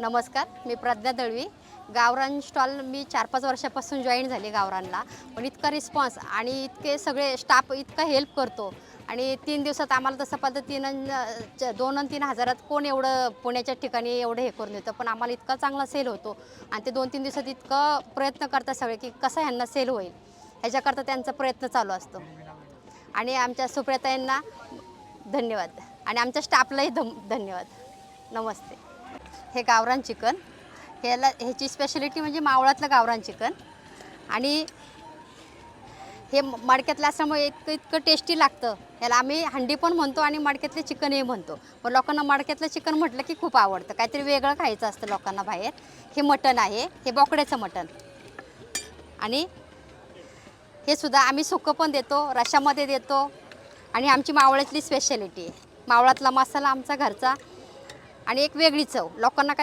नमस्कार मी प्रज्ञा दळवी. गावरान स्टॉल मी चार पाच वर्षापासून जॉईन झाली गावरानला. पण इतका रिस्पॉन्स आणि इतके सगळे स्टाफ इतका हेल्प करतो. आणि तीन दिवसात आम्हाला तसं पद्धतीनं च- दोन आणि तीन हजारात कोण एवढं पुण्याच्या ठिकाणी एवढं हे करून देतं. पण आम्हाला इतका चांगला सेल होतो. आणि ते दोन तीन दिवसात इतकं प्रयत्न करतात सगळे की कसं ह्यांना सेल होईल. ह्याच्याकरता त्यांचा प्रयत्न चालू असतो. आणि आमच्या सुप्रियाताईंना धन्यवाद. आणि आमच्या स्टाफलाही धम धन्यवाद. नमस्ते. हे गावरान चिकन. ह्याला ह्याची स्पेशालिटी म्हणजे मावळातलं गावरान चिकन. आणि हे मडक्यातलं असल्यामुळे इतकं इतकं टेस्टी लागतं. याला आम्ही हंडी पण म्हणतो आणि मडक्यातले चिकनही म्हणतो. पण लोकांना मडक्यातलं चिकन म्हटलं की खूप आवडतं. काहीतरी वेगळं खायचं असतं लोकांना बाहेर. हे मटण आहे. हे बोकड्याचं मटण. आणि हे सुद्धा आम्ही सुकं पण देतो रशामध्ये देतो. आणि आमची मावळ्यातली स्पेशालिटी आहे. मावळातला मसाला आमचा घरचा. आणि एक वेगळी चव. लोकांना काय